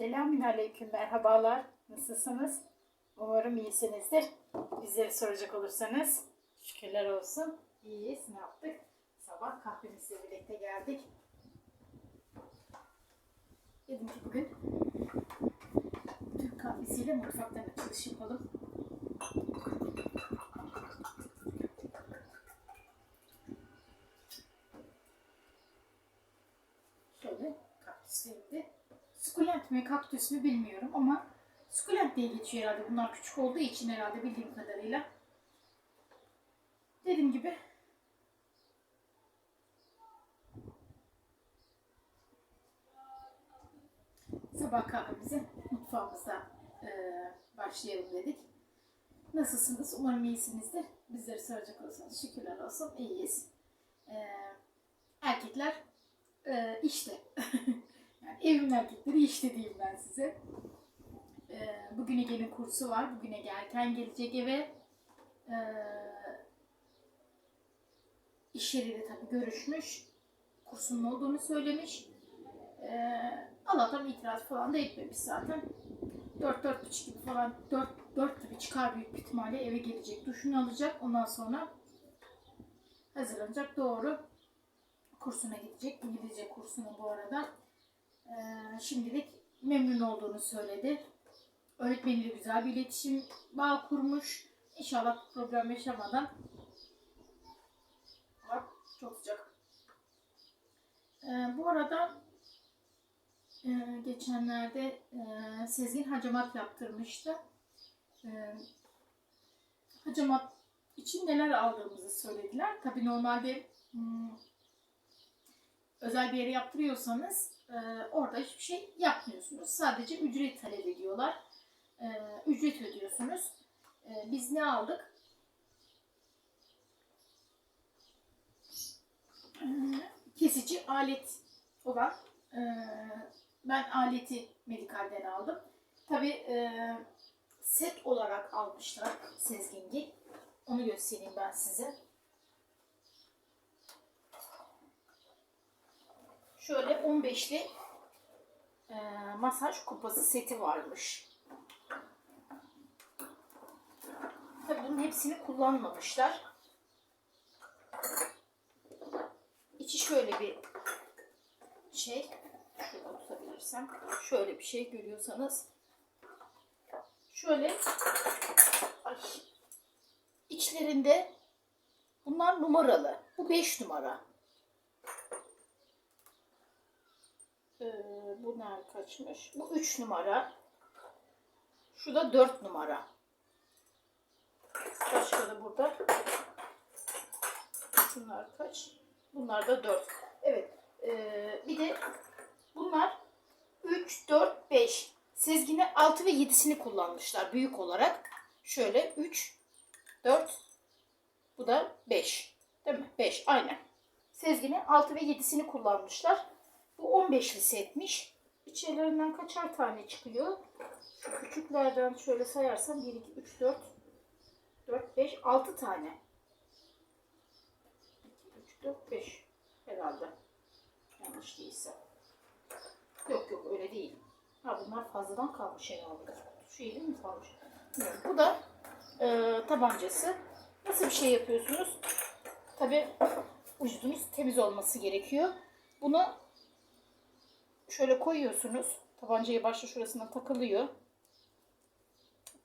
Selamünaleyküm, merhabalar. Nasılsınız? Umarım iyisinizdir. Bizleri soracak olursanız şükürler olsun. İyiyiz. Ne yaptık? Sabah kahvemizle birlikte geldik. Dedim ki bugün Türk kahvesiyle mutfaktan açılış yapalım. Şöyle kaktüslerinde. Sukulent mi kaktüs mü bilmiyorum ama sukulent diye geçiyor herhalde. Bunlar küçük olduğu için herhalde bildiğim kadarıyla. Dediğim gibi sabah kahvemizi mutfağımızda eee, başlayalım dedik. Nasılsınız? Umarım iyisinizdir. Bizleri soracak olursanız şükürler olsun. iyiyiz. Eee, erkekler eee, işte. yani evimin erkekleri işte diyeyim ben size. Eee bugün Ege'nin kursu var. Bugün Ege erken gelecek eve. Eee iş yeriyle tabii görüşmüş. Kursunun olduğunu söylemiş. Eee Allah'tan itiraz falan da etmemiş zaten. 4-4.30 gibi falan 4, 4 gibi çıkar büyük bir ihtimalle eve gelecek. Duşunu alacak. Ondan sonra hazırlanacak. Doğru kursuna gidecek. İngilizce kursuna bu arada. Ee, şimdilik memnun olduğunu söyledi. Öğretmeniyle güzel bir iletişim bağ kurmuş. İnşallah problem yaşamadan. Ama çok sıcak. Ee, bu arada e, geçenlerde e, Sezgin hacamat yaptırmıştı. E, hacamat için neler aldığımızı söylediler. Tabii normalde hmm, özel bir yere yaptırıyorsanız e, orada hiçbir şey yapmıyorsunuz. Sadece ücret talep ediyorlar. E, ücret ödüyorsunuz. E, biz ne aldık? E, kesici alet olan e, ben aleti medikalden aldım. Tabi set olarak almışlar Sezgingi. Onu göstereyim ben size. Şöyle 15'li e, masaj kupası seti varmış. Tabii bunun hepsini kullanmamışlar. İçi şöyle bir şey. Şurada tutabilirsem. Şöyle bir şey görüyorsanız. Şöyle ay, içlerinde bunlar numaralı. Bu 5 numara. Ee, bu nerede kaçmış? Bu 3 numara. Şu da 4 numara. Başka da burada. Şunlar kaç? Bunlar da 4. Evet. Ee, bir de bunlar 3, 4, 5. Sezgine 6 ve 7'sini kullanmışlar büyük olarak. Şöyle 3, 4, bu da 5. Değil mi? 5 aynen. Sezgine 6 ve 7'sini kullanmışlar. Bu 15'li setmiş. İçerilerinden kaçar tane çıkıyor? Şu küçüklerden şöyle sayarsam 1, 2, 3, 4, 4, 5, 6 tane. 2, 3, 4, 5 herhalde. Yanlış değilse. Yok yok öyle değil. Ha bunlar fazladan kalmış herhalde. Şu yedi mi kalmış? Bilmiyorum. Bu da e, tabancası. Nasıl bir şey yapıyorsunuz? Tabi vücudunuz temiz olması gerekiyor. Bunu şöyle koyuyorsunuz. Tabancayı başta şurasına takılıyor.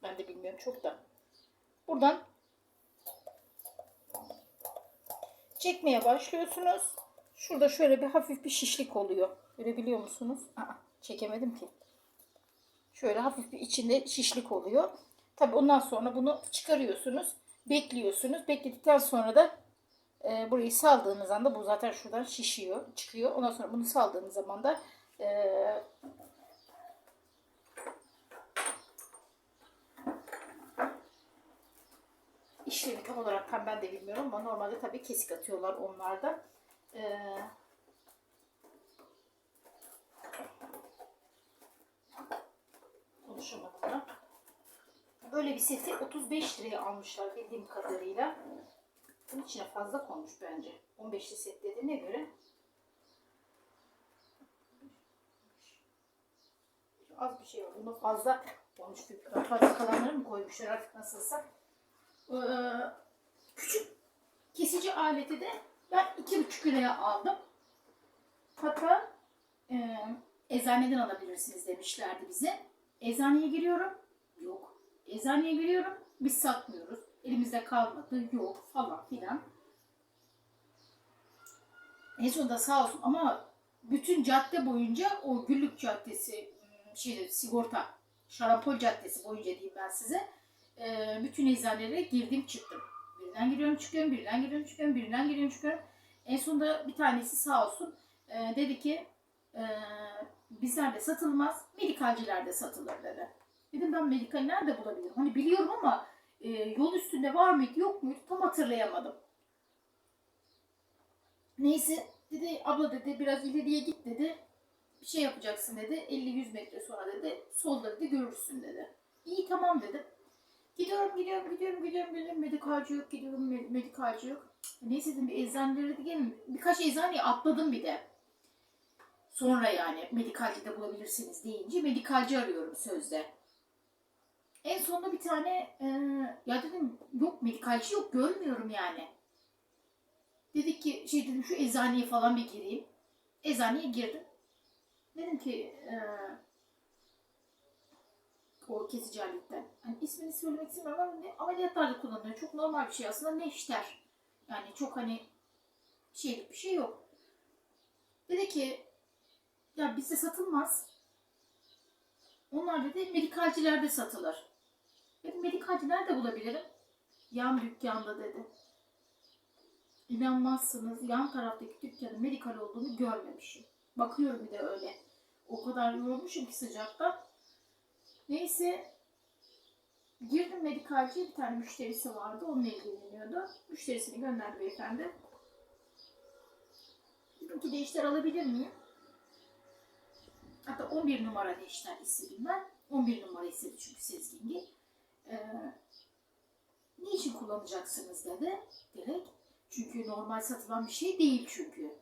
Ben de bilmiyorum çok da. Buradan çekmeye başlıyorsunuz. Şurada şöyle bir hafif bir şişlik oluyor. Görebiliyor musunuz? Aa, çekemedim ki. Şöyle hafif bir içinde şişlik oluyor. Tabi ondan sonra bunu çıkarıyorsunuz. Bekliyorsunuz. Bekledikten sonra da e, burayı saldığınız anda bu zaten şuradan şişiyor, çıkıyor. Ondan sonra bunu saldığınız zaman da e, işlemi tam olarak tam ben de bilmiyorum ama normalde tabii kesik atıyorlar onlarda. E, konuşamadım. Böyle bir seti 35 liraya almışlar bildiğim kadarıyla. Bunun içine fazla konmuş bence. 15'li set dediğine göre. Az bir şey var. Bunda fazla olmuş bir fazla kalanları mı koymuşlar artık nasılsa. Ee, küçük kesici aleti de ben iki buçuk liraya aldım. Hatta e, eczaneden alabilirsiniz demişlerdi bize. Eczaneye giriyorum. Yok. Eczaneye giriyorum. Biz satmıyoruz. Elimizde kalmadı. Yok falan filan. En sonunda sağ olsun ama bütün cadde boyunca o Güllük Caddesi şey sigorta Şarampol Caddesi boyunca diyeyim ben size. e, bütün eczanelere girdim çıktım. Birinden giriyorum çıkıyorum, birinden giriyorum çıkıyorum, birinden giriyorum çıkıyorum. En sonunda bir tanesi sağ olsun e, dedi ki e, bizlerde satılmaz, medikalcilerde satılır dedi. Dedim ben medikal nerede bulabilirim? Hani biliyorum ama e, yol üstünde var mıydı yok muydu tam hatırlayamadım. Neyse dedi abla dedi biraz ileriye git dedi. Bir şey yapacaksın dedi. 50-100 metre sonra dedi. Solda dedi görürsün dedi. İyi tamam dedim. Gidiyorum gidiyorum gidiyorum gidiyorum gidiyorum. Medikalci yok gidiyorum med- medikalci yok. Neyse dedim bir eczanelere de gelin. Birkaç eczaneye atladım bir de. Sonra yani medikalci de bulabilirsiniz deyince medikalci arıyorum sözde. En sonunda bir tane e, ya dedim yok medikalci yok görmüyorum yani. Dedik ki şey dedim şu eczaneye falan bir gireyim. Eczaneye girdim. Dedim ki e, o kesici aletten. Hani ismini söylemek istemiyorum ama ne, ameliyatlarda kullanılıyor. Çok normal bir şey aslında. Neşter. Yani çok hani şeylik bir şey yok. Dedi ki ya bizde satılmaz. Onlar dedi medikalcilerde satılır. Dedim medikalci nerede bulabilirim? Yan dükkanda dedi. İnanmazsınız yan taraftaki dükkanın medikal olduğunu görmemişim. Bakıyorum bir de öyle. O kadar yorulmuşum ki sıcakta. Neyse girdim medikalciye bir tane müşterisi vardı. Onunla ilgileniyordu. Müşterisini gönderdi beyefendi. Dedim ki değişler alabilir miyim? Hatta 11 numara değişler istedim ben. 11 numara istedi çünkü Sezgingi. Ee, niçin kullanacaksınız dedi direkt. Çünkü normal satılan bir şey değil çünkü.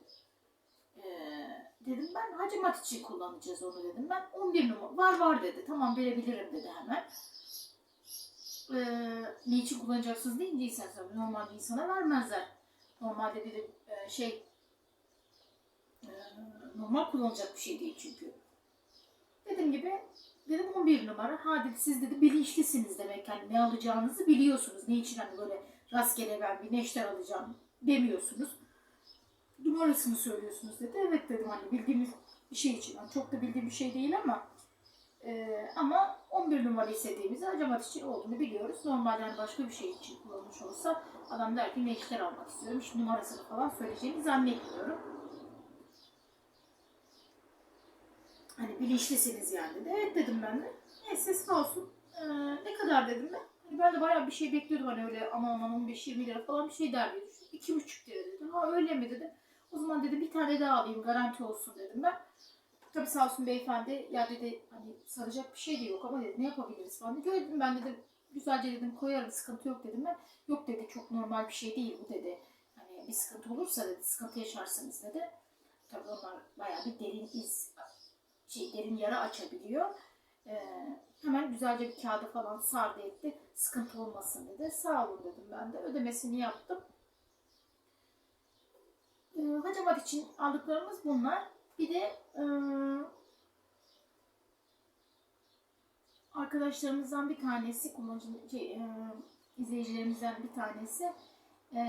Ee, dedim ben hacamat için kullanacağız onu dedim ben. 11 numara var var dedi. Tamam verebilirim dedi hemen. Ee, niçin kullanacaksınız deyince tabii normal bir insana vermezler. Normalde dedim e, şey e, normal kullanacak bir şey değil çünkü. Dediğim gibi dedim 11 numara. Ha dedi siz dedi bilinçlisiniz demek yani ne alacağınızı biliyorsunuz. Ne için hani böyle rastgele ben bir neşter alacağım demiyorsunuz. Numarasını söylüyorsunuz dedi. Evet dedim hani bildiğimiz bir şey için. Yani çok da bildiğim bir şey değil ama e, ama 11 numara istediğimizde acamat için olduğunu biliyoruz. Normalde hani başka bir şey için kullanmış olsa adam der ki neşter almak istiyorum. Hiç numarasını falan söyleyeceğini zannetmiyorum. Hani bilinçlisiniz yani dedi. Evet dedim ben de. Neyse sağ olsun. Ee, ne kadar dedim ben. Hani ben de bayağı bir şey bekliyordum hani öyle aman aman 15-20 lira falan bir şey der diye düşündüm. 2,5 lira dedim. Ha öyle mi dedi. O zaman dedi bir tane daha alayım garanti olsun dedim ben. Tabii sağ olsun beyefendi ya dedi hani saracak bir şey de yok ama dedi ne yapabiliriz falan dedi. Dedim ben dedim güzelce dedim koyarım sıkıntı yok dedim ben. Yok dedi çok normal bir şey değil bu dedi. Hani bir sıkıntı olursa dedi sıkıntı yaşarsınız dedi. Tabii onlar bayağı bir derin iz şey, derin yara açabiliyor. Ee, hemen güzelce bir kağıda falan sardı etti. Sıkıntı olmasın dedi. Sağ olun dedim ben de. Ödemesini yaptım. Ee, hacamat için aldıklarımız bunlar. Bir de e, arkadaşlarımızdan bir tanesi, kullanıcı, şey, e, izleyicilerimizden bir tanesi e,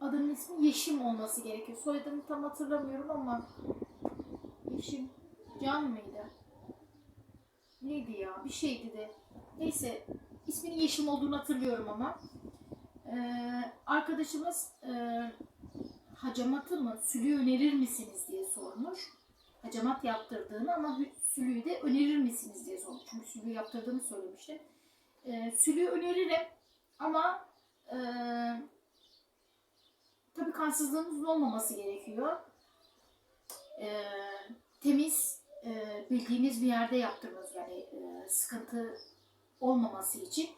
adının ismi Yeşim olması gerekiyor. Soyadını tam hatırlamıyorum ama Yeşim Can mıydı? Neydi ya? Bir şeydi de. Neyse isminin Yeşim olduğunu hatırlıyorum ama. Ee, arkadaşımız e, hacamatı mı, sülüğü önerir misiniz diye sormuş. Hacamat yaptırdığını ama sülüğü de önerir misiniz diye sormuş. Çünkü sülüğü yaptırdığını söylemiştim. Ee, sülüğü öneririm ama e, tabii kansızlığınızın olmaması gerekiyor. Ee, temiz e, bildiğiniz bir yerde yaptırmanız yani e, sıkıntı olmaması için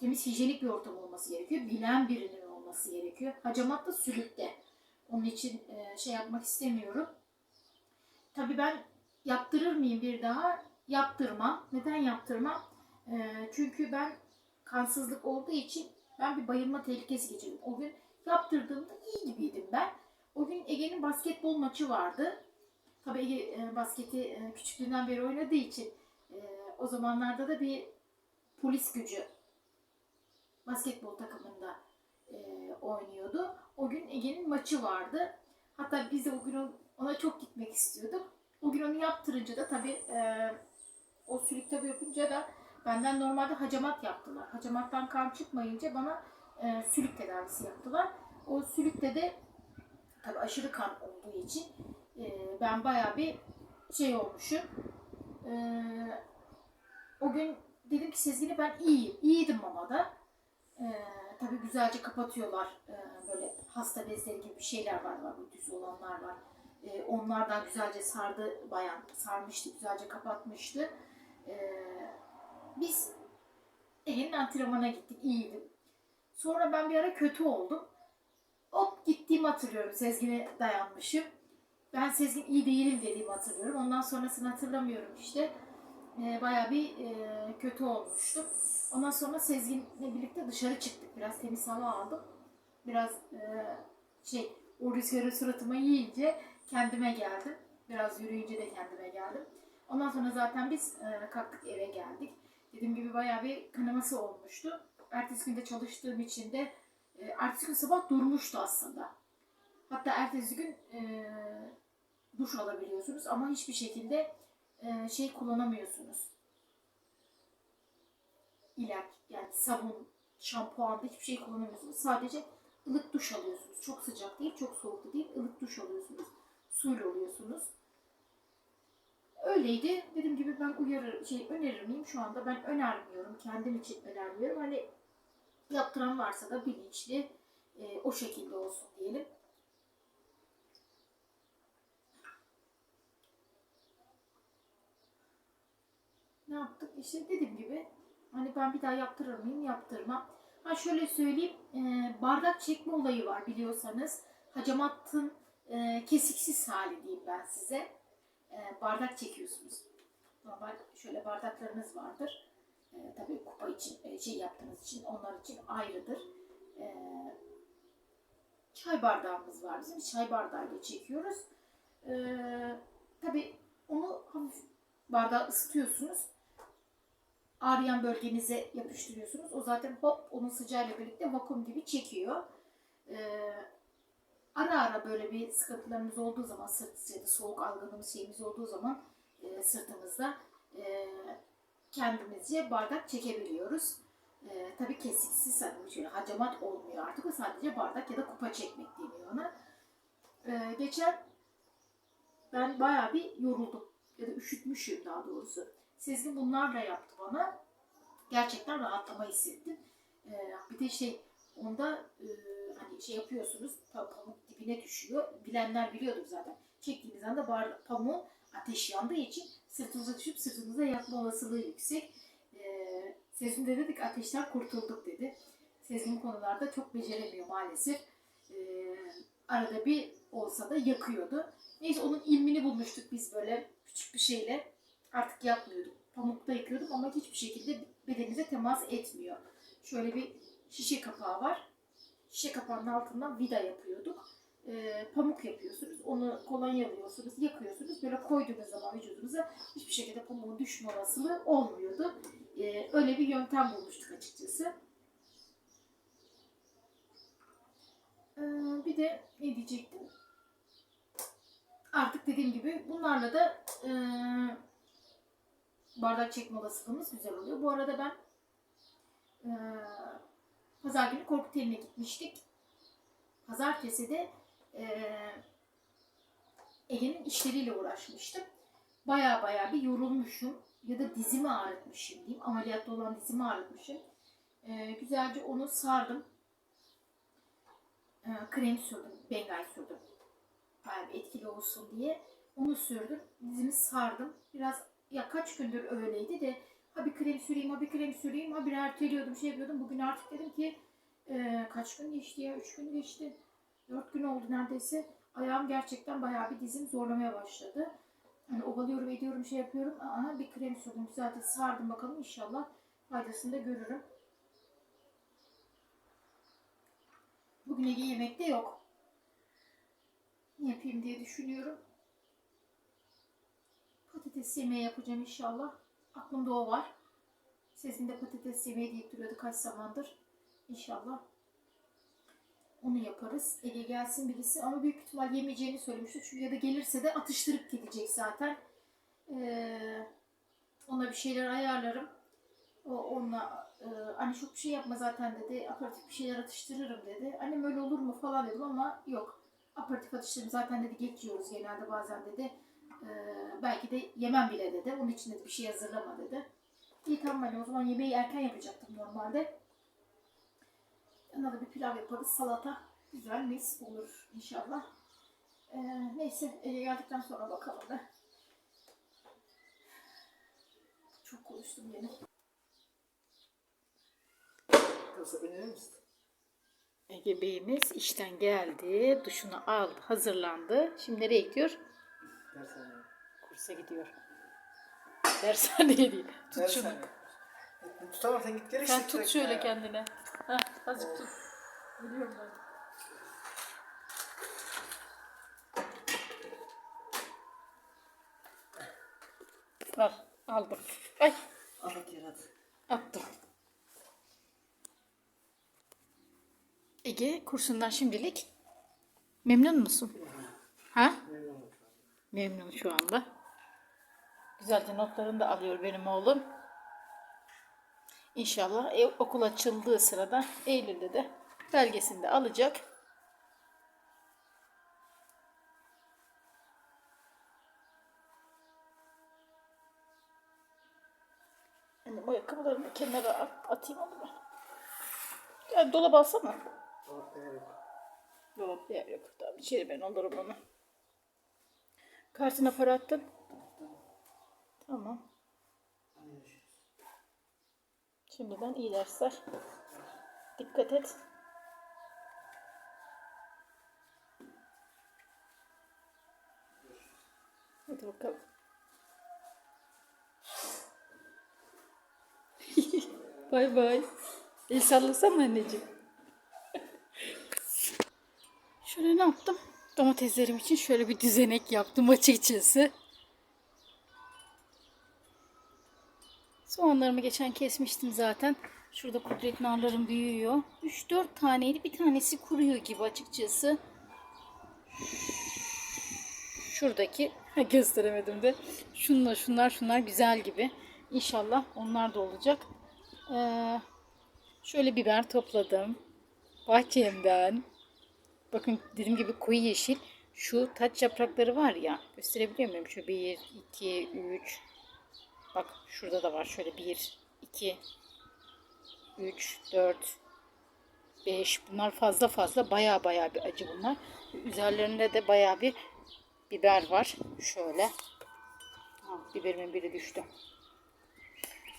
temiz hijyenik bir ortam olması gerekiyor. Bilen birinin olması gerekiyor. Hacamat da sülükte. Onun için e, şey yapmak istemiyorum. Tabii ben yaptırır mıyım bir daha? yaptırmam. Neden yaptırmam? Ee, çünkü ben kansızlık olduğu için ben bir bayılma tehlikesi geçirdim. O gün yaptırdığımda iyi gibiydim ben. O gün Ege'nin basketbol maçı vardı. Tabii Ege e, basketi e, küçüklüğünden beri oynadığı için e, o zamanlarda da bir polis gücü basketbol takımında e, oynuyordu. O gün Ege'nin maçı vardı. Hatta biz de o gün ona çok gitmek istiyorduk. O gün onu yaptırınca da tabii e, o sülük tabii yapınca da benden normalde hacamat yaptılar. Hacamattan kan çıkmayınca bana e, sülük tedavisi yaptılar. O sülükte de tabii aşırı kan olduğu için e, ben bayağı bir şey olmuşum. E, o gün dedim ki Sezgin'e ben iyiyim. İyiydim mamada. E, tabii güzelce kapatıyorlar. E, böyle hasta bezleri gibi bir şeyler var. var böyle düz olanlar var. E, onlardan güzelce sardı bayan. Sarmıştı, güzelce kapatmıştı. E, biz Ege'nin antrenmana gittik. iyiydim. Sonra ben bir ara kötü oldum. Hop gittiğimi hatırlıyorum. Sezgin'e dayanmışım. Ben Sezgin iyi değilim dediğimi hatırlıyorum. Ondan sonrasını hatırlamıyorum işte. Ee, bayağı bir e, kötü olmuştum. Ondan sonra Sezgin'le birlikte dışarı çıktık. Biraz temiz hava aldım. Biraz e, şey o rüzgarı suratıma yiyince kendime geldim. Biraz yürüyünce de kendime geldim. Ondan sonra zaten biz e, kalktık eve geldik. Dediğim gibi bayağı bir kanaması olmuştu. Ertesi günde çalıştığım için de e, ertesi gün sabah durmuştu aslında. Hatta ertesi gün e, duş alabiliyorsunuz ama hiçbir şekilde e, şey kullanamıyorsunuz. İlaç yani sabun, şampuan hiçbir şey kullanamıyorsunuz. Sadece ılık duş alıyorsunuz. Çok sıcak değil, çok soğuk da değil. ılık duş alıyorsunuz. Suyla oluyorsunuz. Öyleydi. Dediğim gibi ben uyarır, şey önerir miyim? Şu anda ben önermiyorum. Kendim için önermiyorum. Hani yaptıran varsa da bilinçli e, o şekilde olsun diyelim. Ne yaptık? İşte dediğim gibi hani ben bir daha yaptırır mıyım? Yaptırmam. Ha şöyle söyleyeyim. e, bardak çekme olayı var biliyorsanız. Hacamatın e, kesiksiz hali diyeyim ben size. E, bardak çekiyorsunuz. Normal şöyle bardaklarınız vardır. E, tabii kupa için e, şey yaptığınız için onlar için ayrıdır. E, çay bardağımız var bizim. Çay bardağıyla çekiyoruz. E, tabii onu hafif bardağı ısıtıyorsunuz. Ağrıyan bölgenize yapıştırıyorsunuz. O zaten hop onun sıcağıyla birlikte vakum gibi çekiyor. E, ara ara böyle bir sıkıntılarımız olduğu zaman sırt ya da soğuk algınımız şeyimiz olduğu zaman e, sırtımızda e, kendimizce bardak çekebiliyoruz. E, tabii kesiksiz hani şöyle hacamat olmuyor artık o sadece bardak ya da kupa çekmek deniyor ona. E, geçen ben bayağı bir yoruldum ya da üşütmüşüm daha doğrusu. Sezgin bunlarla yaptı bana. Gerçekten rahatlama hissettim. E, bir de şey onda e, hani şey yapıyorsunuz pa- pamuk dibine düşüyor. Bilenler biliyordur zaten. Çektiğiniz anda bar, pamuğun ateş yandığı için sırtınıza düşüp sırtınıza yatma olasılığı yüksek. Ee, Sezgin de dedik ateşten kurtulduk dedi. Sezgin konularda çok beceremiyor maalesef. Ee, arada bir olsa da yakıyordu. Neyse onun ilmini bulmuştuk biz böyle küçük bir şeyle. Artık yapmıyorduk. Pamukta yıkıyorduk ama hiçbir şekilde bedenimize temas etmiyor. Şöyle bir şişe kapağı var. Şişe kapağının altından vida yapıyorduk. Ee, pamuk yapıyorsunuz. Onu kolonyalıyorsunuz, yakıyorsunuz. Böyle koyduğunuz zaman vücudunuza hiçbir şekilde pamuğun düşme olasılığı olmuyordu. Ee, öyle bir yöntem bulmuştuk açıkçası. Ee, bir de ne diyecektim? Artık dediğim gibi bunlarla da e, bardak çekme olasılığımız güzel oluyor. Bu arada ben e, pazar günü Korkuteli'ne gitmiştik. Pazartesi de e, Ege'nin işleriyle uğraşmıştım. Baya baya bir yorulmuşum ya da dizimi ağrıtmışım diyeyim. Ameliyatta olan dizimi ağrıtmışım. E, güzelce onu sardım. E, krem sürdüm, bengay sürdüm. Bir etkili olsun diye. Onu sürdüm, dizimi sardım. Biraz ya kaç gündür öyleydi de ha bir krem süreyim, ha bir krem süreyim, ha bir erteliyordum, şey yapıyordum. Bugün artık dedim ki e, kaç gün geçti ya, üç gün geçti. Dört gün oldu neredeyse. Ayağım gerçekten bayağı bir dizim zorlamaya başladı. Hani ovalıyorum ediyorum şey yapıyorum. Aha bir krem sürdüm. Zaten sardım bakalım inşallah faydasını da görürüm. Bugün Ege yemekte yok. Ne yapayım diye düşünüyorum. Patates yemeği yapacağım inşallah. Aklımda o var. Sezin de patates yemeği deyip duruyordu kaç zamandır. İnşallah onu yaparız. Ege gelsin birisi ama büyük ihtimal yemeyeceğini söylemişti. Çünkü ya da gelirse de atıştırıp gidecek zaten. Ee, ona bir şeyler ayarlarım. O onunla e, anne çok bir şey yapma zaten dedi. Aperatif bir şeyler atıştırırım dedi. Annem öyle olur mu falan dedim ama yok. Aperatif atıştırırım zaten dedi geç yiyoruz genelde bazen dedi. Ee, belki de yemem bile dedi. Onun için dedi bir şey hazırlama dedi. İyi tamam anne o zaman yemeği erken yapacaktım normalde. Yanına da bir pilav yaparız. Salata güzel mis olur inşallah. Ee, neyse eve geldikten sonra bakalım da. Çok konuştum yine. Yoksa önerir misin? Ege Bey'imiz işten geldi. Duşunu aldı, hazırlandı. Şimdi nereye gidiyor? Dershane. Kursa gidiyor. Dershaneye değil. Tut şunu. Dershane. E, git gel Sen işte tut direkt şöyle ya. kendine. Heh, azıcık tut. Biliyorum ben. Al, aldım. Ay, Al hadi yere at. attım. Ege kursundan şimdilik memnun musun? Ha? Memnun şu anda. Güzelce notlarını da alıyor benim oğlum. İnşallah ev, okul açıldığı sırada Eylül'de de belgesini de alacak. Annem ayakkabılarını kenara at- atayım onu ben. Ya dolap alsana. Dolapta yer yok. Dolapta yer yok. Tamam içeri ben alırım onu. Kartına para attın. Tamam. Şimdiden iyi dersler. Dikkat et. Hadi bakalım. bay bay. El sallasana anneciğim. Şöyle ne yaptım? Domateslerim için şöyle bir düzenek yaptım açıkçası. Soğanlarımı geçen kesmiştim zaten. Şurada kudret narlarım büyüyor. 3-4 taneydi. Bir tanesi kuruyor gibi açıkçası. Şuradaki gösteremedim de. Şunlar şunlar şunlar güzel gibi. İnşallah onlar da olacak. Ee, şöyle biber topladım. Bahçemden. Bakın dediğim gibi koyu yeşil. Şu taç yaprakları var ya. Gösterebiliyor muyum? Şu 1, 2, 3, Bak şurada da var. Şöyle 1, 2, 3, 4, 5. Bunlar fazla fazla. Baya baya bir acı bunlar. Üzerlerinde de baya bir biber var. Şöyle. Ha, biberimin biri düştü.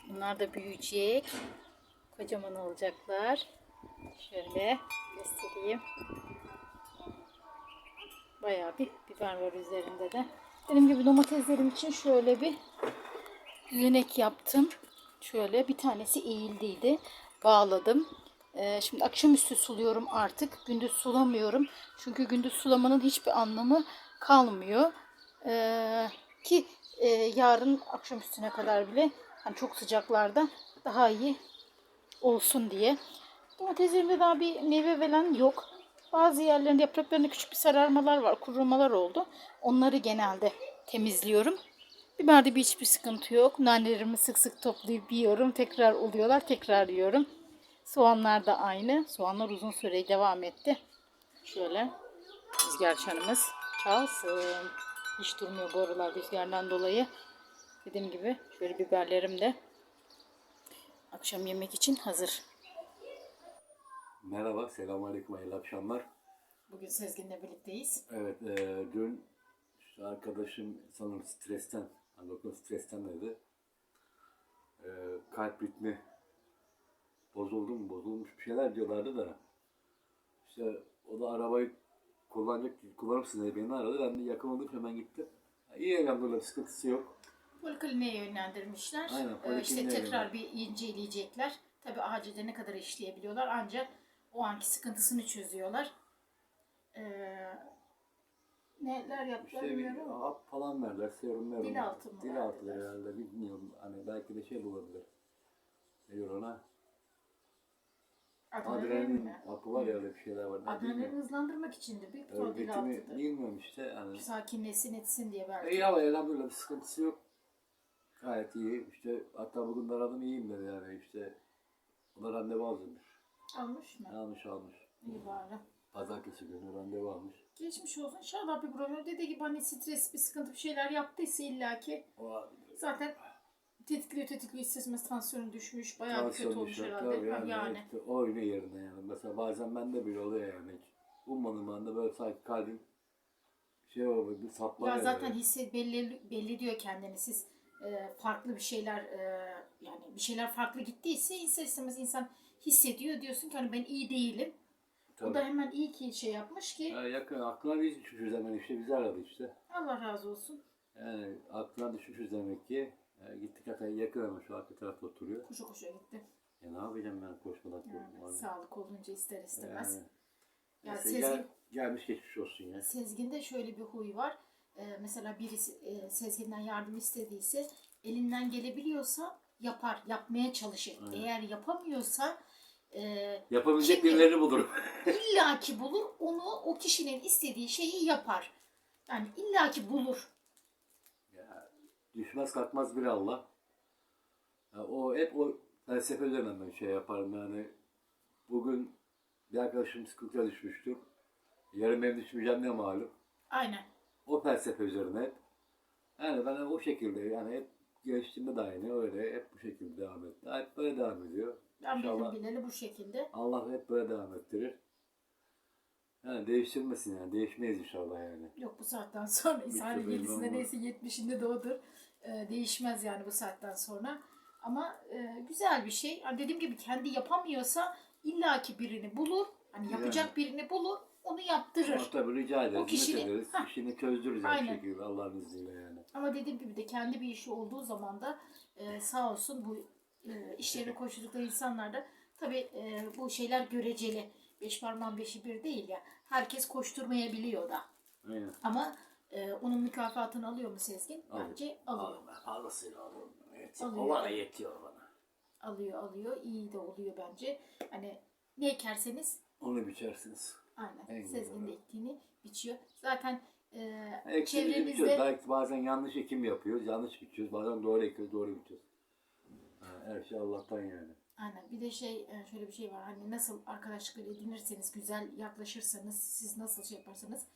Bunlar da büyüyecek. Kocaman olacaklar. Şöyle göstereyim. Bayağı bir biber var üzerinde de. Dediğim gibi domateslerim için şöyle bir düzenek yaptım. Şöyle bir tanesi eğildiydi. Bağladım. Ee, şimdi akşamüstü suluyorum artık. Gündüz sulamıyorum. Çünkü gündüz sulamanın hiçbir anlamı kalmıyor. Ee, ki e, yarın akşamüstüne kadar bile hani çok sıcaklarda daha iyi olsun diye. Domateslerimde daha bir meyve veren yok. Bazı yerlerinde yapraklarında küçük bir sararmalar var, kurumalar oldu. Onları genelde temizliyorum. Biberde bir hiçbir sıkıntı yok. Nanelerimi sık sık toplayıp yiyorum. Tekrar oluyorlar, tekrar yiyorum. Soğanlar da aynı. Soğanlar uzun süre devam etti. Şöyle rüzgar çanımız çalsın. Hiç durmuyor bu aralar rüzgardan dolayı. Dediğim gibi şöyle biberlerim de akşam yemek için hazır. Merhaba, selamünaleyküm, hayırlı akşamlar. Bugün Sezgin'le birlikteyiz. Evet, e, dün şu arkadaşım sanırım stresten, hani doktor stresten dedi. E, kalp ritmi bozuldu mu, bozulmuş bir şeyler diyorlardı da. İşte o da arabayı kullanacak, kullanır mısın dedi beni aradı. Ben de yakın olduğum hemen gittim. Ya, İyi elhamdülillah sıkıntısı yok. Polikliniğe yönlendirmişler. Aynen, Ee, işte tekrar bir inceleyecekler. Tabii acilde ne kadar işleyebiliyorlar ancak o anki sıkıntısını çözüyorlar. Ee, neler yaptılar bir bilmiyorum ama hap falan verdiler, serum verum. Dil altı mı Dil altı verdiler? herhalde bilmiyorum. Hani belki de şey olabilir. Ne diyor ona? adrenalin Adrenalin mi? hapı var ya öyle bir şeyler var. Bilmiyorum. hızlandırmak içindir. Büyük ihtimal dil altıdır. bilmiyorum işte. Hani Sakinleşsin etsin diye belki. İyi ama elhamdülillah bir sıkıntısı yok. Gayet iyi. İşte hatta bugün de aradım iyiyim dedi yani işte. Ona randevu almış. Almış mı? Almış almış. İyi bari. Pazartesi günü randevu almış. Geçmiş olsun. İnşallah bir problem. Dediği gibi hani stres bir sıkıntı bir şeyler yaptıysa illaki O zaten tetikliyor tetikliyor istesemez tansiyonu düşmüş. Bayağı bir kötü olmuş herhalde. Yani, yani. işte oyunu yerine yani. Mesela bazen bende bile oluyor yani. Hiç Ummadım ben de böyle sanki kalbim şey oluyor bir saplar Ya yani. zaten hisset belli belli diyor kendini. Siz e, farklı bir şeyler e, yani bir şeyler farklı gittiyse ister istemez insan hissediyor diyorsun ki hani ben iyi değilim. Tabii. O da hemen iyi ki şey yapmış ki Ya yakın aklına bir düşmüş demek işte bizi aradı işte. Allah razı olsun. Yani aklına düşmüş demek ki. Yani gittik hatta yakın ama şu arka tarafta oturuyor. Koşa koşa gitti. E ne yapacağım ben koşmadan Yani korkmadan. sağlık olunca ister istemez. Yani, Ya neyse, Sezgin- gel, gelmiş geçmiş olsun ya. Sezgin'de şöyle bir huy var. Ee, mesela birisi e, Sezgin'den yardım istediyse elinden gelebiliyorsa yapar, yapmaya çalışır. Aynen. Eğer yapamıyorsa e, Yapabilecek Kim- birilerini bulurum. illaki bulur onu o kişinin istediği şeyi yapar. Yani illaki bulur. ya, düşmez kalkmaz bir Allah. Ya, o hep o felsefe üzerinden ben şey yaparım yani. Bugün bir arkadaşım sıkıntıya düşmüştür. Yarın benim düşmeyeceğim ne malum. Aynen. O felsefe üzerine hep. Yani ben o şekilde yani hep gençliğimde de aynı öyle hep bu şekilde devam etti. Hep böyle devam ediyor. Ben İnşallah. bildim bileli bu şekilde. Allah hep böyle devam ettirir. Yani değiştirmesin yani. Değişmeyiz inşallah yani. Yok bu saatten sonra yedisinde olmaz. neyse yetmişinde de odur. Ee, değişmez yani bu saatten sonra. Ama e, güzel bir şey. Hani dediğim gibi kendi yapamıyorsa illaki birini bulur. Hani yapacak Yani. birini bulur. Onu yaptırır. Ama tabii rica ederiz. O kişinin- ederiz. İşini çözdürürüz her şekilde Allah'ın izniyle yani. Ama dediğim gibi de kendi bir işi olduğu zaman da e, sağ olsun bu e, işlerine koşturdukları insanlar da tabii e, bu şeyler göreceli. Beş parmağın beşi bir değil ya. Herkes koşturmayabiliyor da. Aynen. Ama e, onun mükafatını alıyor mu Sezgin? Alıyor. Bence alıyor. Fazlasıyla alırım. Evet. Alıyor. O bana yetiyor bana. Alıyor alıyor. İyi de oluyor bence. Hani ne ekerseniz Onu biçersiniz. aynen En güzel Sezgin de ektiğini biçiyor. Zaten e, çevremizde Belki bazen yanlış ekim yapıyoruz. Yanlış biçiyoruz. Bazen doğru ekiyoruz. Doğru biçiyoruz. Ha, Her şey Allah'tan yani. Aynen. Bir de şey şöyle bir şey var. Hani nasıl arkadaşlık edinirseniz, güzel yaklaşırsanız, siz nasıl şey yaparsanız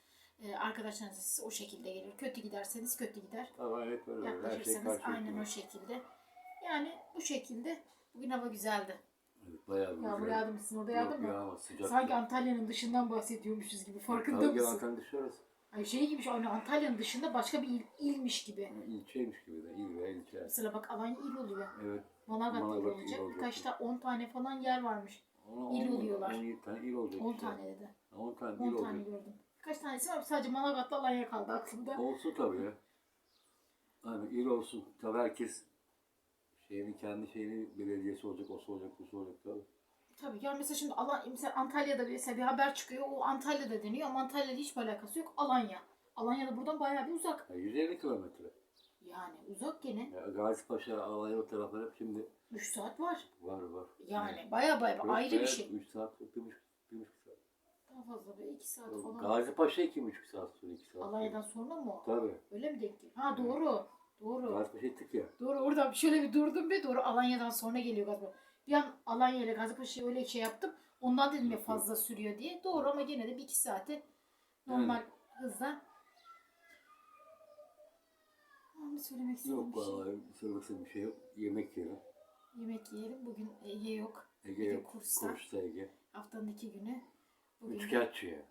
arkadaşlarınız size o şekilde gelir. Kötü giderseniz kötü gider. Tamam evet böyle. Şey Yaklaşırsanız karşı aynen o şekilde. Yani bu şekilde bugün hava güzeldi. Evet, bayağı bir Yağmur yağdı mı sizin orada Yok yağdı mı? sıcak. Sanki Antalya'nın dışından bahsediyormuşuz gibi. Farkında Tabii mısın? Antalya'da dışarız. Ay şey gibi şu an Antalya'nın dışında başka bir il, ilmiş gibi. Yani İlçeymiş gibi de. İl ve ilçe. Mesela bak Alanya il oluyor. Evet. Manavgat il Manavgat il olacak. olacak. Kaçta 10 tane falan yer varmış. Ona İl on- oluyorlar. 17 tane il olacak 10 işte. tane dedi. 10 tane 10 il tane olacak. gördüm. Kaç tanesi var? Sadece Manavgat'la Alanya kaldı aklımda. Olsun tabii ya. Yani il olsun. Tabii herkes şeyini kendi şeyini belediyesi olacak, o olacak, bu olacak tabii. Tabii ya mesela şimdi Alanya, mesela Antalya'da mesela bir haber çıkıyor. O Antalya'da deniyor ama Antalya'da hiç alakası yok. Alanya. Alanya da buradan bayağı bir uzak. Ya 150 kilometre. Yani uzak gene. Ya Gazi Paşa, Alanya o taraflar hep şimdi 3 saat var. var var. Yani bayağı bayağı ayrı bir şey. 3 saat, 1,5 1,5 saat. Daha fazla be 2 saat falan. Gazi Paşa 2,5 saat sonra 2 saat. Alanya'dan sonra mı o? Tabii. Öyle mi denk geliyor? Ha doğru. Doğru. Gazi Paşa gittik ya. Doğru oradan şöyle bir durdum be doğru Alanya'dan sonra geliyor galiba. Bir an Alanya ile Gazipaşa'ya öyle şey yaptım. Ondan dedim ya fazla sürüyor diye. Doğru ama gene de bir iki saate normal hızla. Mı söylemek istediğim Yok bir şey? vallahi söylemek bir şey yok. Yemek yiyelim. Yemek yiyelim. Bugün Ege yok. Ege Ege yok. kursta. Kursta Ege. Haftanın iki günü. Bugün de- Üçkağıtçı ya.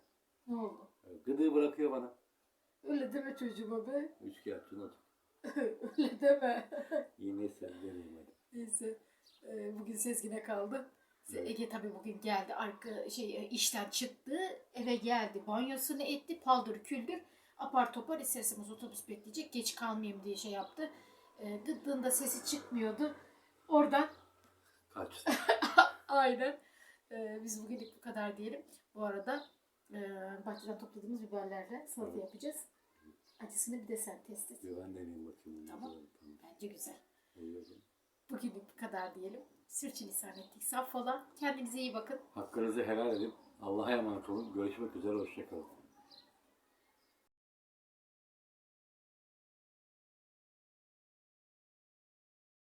Ne oldu? Gıdığı bırakıyor bana. Öyle deme çocuğuma be. Üçkağıtçı ne olacak? öyle deme. Yine sen deneyim hadi. Neyse. E, bugün Sezgin'e kaldı. Ege tabii bugün geldi. Arka şey e, işten çıktı. Eve geldi. Banyosunu etti. Paldır küldür. apar topar isterseniz otobüs bekleyecek. Geç kalmayayım diye şey yaptı. E, sesi çıkmıyordu. Oradan Kaçtı. aynen e, biz bugünlük bu kadar diyelim. Bu arada e, bahçeden topladığımız biberlerle salata Evet. yapacağız. Acısını bir de sen test et. Ben deneyeyim bakayım. Tamam. Bence güzel. Yiyorum. Bugünlük bu kadar diyelim. Sürçülisan ettik. Saffola. Kendinize iyi bakın. Hakkınızı helal edin. Allah'a emanet olun. Görüşmek üzere. Hoşçakalın.